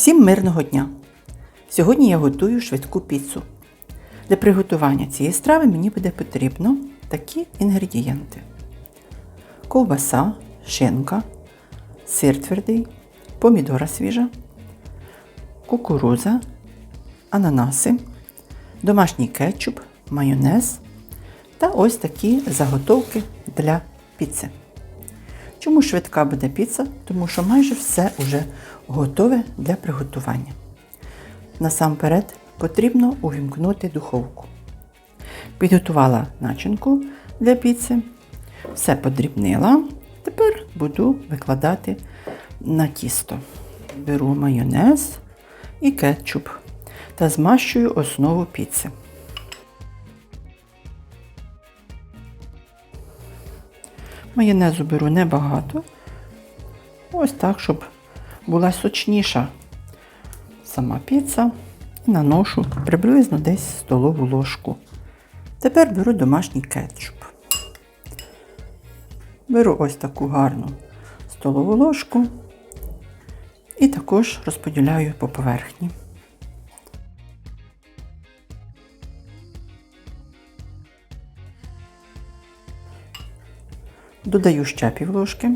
Всім мирного дня! Сьогодні я готую швидку піцу. Для приготування цієї страви мені буде потрібно такі інгредієнти: ковбаса, шинка, сир твердий, помідора свіжа, кукуруза, ананаси, домашній кетчуп, майонез та ось такі заготовки для піци. Чому швидка буде піца? Тому що майже все вже готове для приготування. Насамперед потрібно увімкнути духовку. Підготувала начинку для піци, все подрібнила. Тепер буду викладати на тісто. Беру майонез і кетчуп та змащую основу піци. Майонезу беру небагато. Ось так, щоб була сочніша сама піца. І наношу приблизно десь столову ложку. Тепер беру домашній кетчуп. Беру ось таку гарну столову ложку і також розподіляю по поверхні. Додаю ще пів ложки.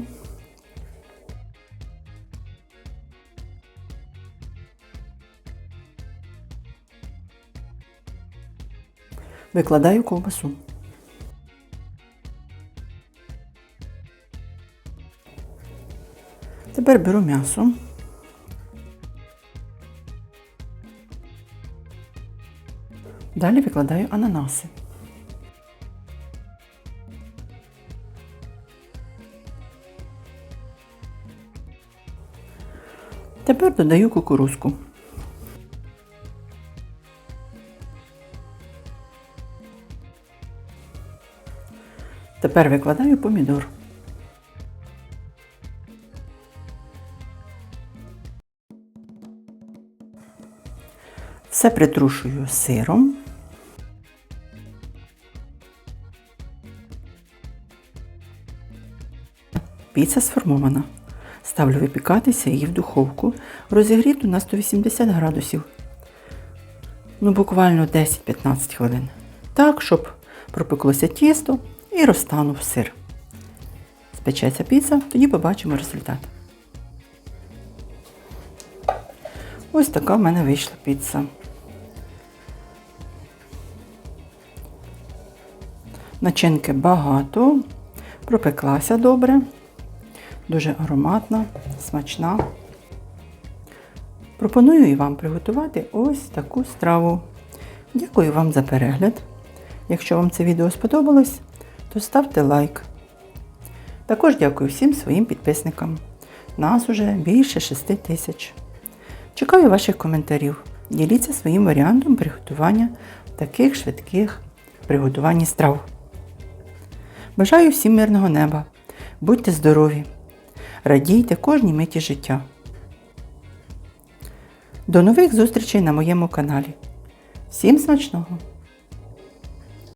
Викладаю ковбасу. Тепер беру м'ясо. Далі викладаю ананаси. Тепер додаю кукурузку. Тепер викладаю помідор. Все притрушую сиром. Піца сформована. Ставлю випікатися її в духовку, розігріту на 180 градусів. Ну, буквально 10-15 хвилин. Так, щоб пропеклося тісто і розтанув сир. Спечеться піца, тоді побачимо результат. Ось така в мене вийшла піца. Начинки багато, пропеклася добре, дуже ароматна, смачна. Пропоную і вам приготувати ось таку страву. Дякую вам за перегляд. Якщо вам це відео сподобалось, то ставте лайк. Також дякую всім своїм підписникам. Нас уже більше 6 тисяч. Чекаю ваших коментарів. Діліться своїм варіантом приготування таких швидких приготувань страв. Бажаю всім мирного неба. Будьте здорові! Радійте кожній миті життя. До нових зустрічей на моєму каналі. Всім смачного!